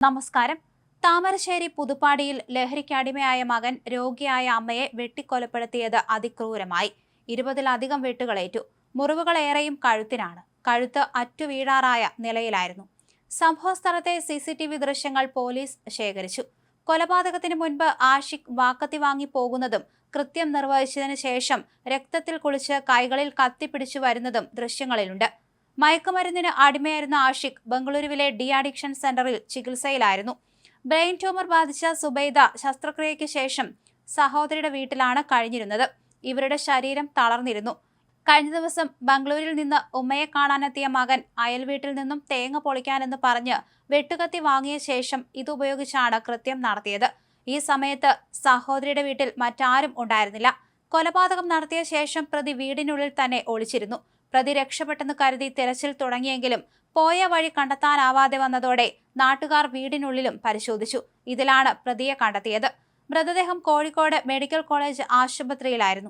നമസ്കാരം. താമരശ്ശേരി പുതുപ്പാടിയിൽ ലഹരിക്കടിമയായ മകൻ രോഗിയായ അമ്മയെ വെട്ടിക്കൊലപ്പെടുത്തിയത് അതിക്രൂരമായി. ഇരുപതിലധികം വെട്ടുകളേറ്റു. മുറിവുകളേറെയും കഴുത്തിനാണ്. കഴുത്ത് അറ്റുവീഴാറായ നിലയിലായിരുന്നു. സംഭവസ്ഥലത്തെ സി സി ടി വി ദൃശ്യങ്ങൾ പോലീസ് ശേഖരിച്ചു. കൊലപാതകത്തിന് മുൻപ് ആഷിഖ് വാക്കത്തി വാങ്ങി പോകുന്നതും കൃത്യം നിർവഹിച്ചതിന് ശേഷം രക്തത്തിൽ കുളിച്ച് കൈകളിൽ കത്തിപ്പിടിച്ചു വരുന്നതും ദൃശ്യങ്ങളിലുണ്ട്. മയക്കുമരുന്നിന് അടിമയായിരുന്ന ആഷിഖ് ബംഗളൂരുവിലെ ഡി അഡിക്ഷൻ സെന്ററിൽ ചികിത്സയിലായിരുന്നു. ബ്രെയിൻ ട്യൂമർ ബാധിച്ച സുബൈദ ശസ്ത്രക്രിയയ്ക്ക് ശേഷം സഹോദരിയുടെ വീട്ടിലാണ് കഴിഞ്ഞിരുന്നത്. ഇവരുടെ ശരീരം തളർന്നിരുന്നു. കഴിഞ്ഞ ദിവസം ബംഗളൂരിൽ നിന്ന് ഉമ്മയെ കാണാനെത്തിയ മകൻ അയൽ വീട്ടിൽ നിന്നും തേങ്ങ പൊളിക്കാനെന്ന് പറഞ്ഞ് വെട്ടുകത്തി വാങ്ങിയ ശേഷം ഇതുപയോഗിച്ചാണ് കൃത്യം നടത്തിയത്. ഈ സമയത്ത് സഹോദരിയുടെ വീട്ടിൽ മറ്റാരും ഉണ്ടായിരുന്നില്ല. കൊലപാതകം നടത്തിയ ശേഷം പ്രതി വീടിനുള്ളിൽ തന്നെ ഒളിച്ചിരുന്നു. പ്രതി രക്ഷപ്പെട്ടെന്ന് കരുതി തെരച്ചിൽ തുടങ്ങിയെങ്കിലും പോയ വഴി കണ്ടെത്താനാവാതെ വന്നതോടെ നാട്ടുകാർ വീടിനുള്ളിലും പരിശോധിച്ചു. ഇതിലാണ് പ്രതിയെ കണ്ടെത്തിയത്. മൃതദേഹം കോഴിക്കോട് മെഡിക്കൽ കോളേജ് ആശുപത്രിയിലായിരുന്നു.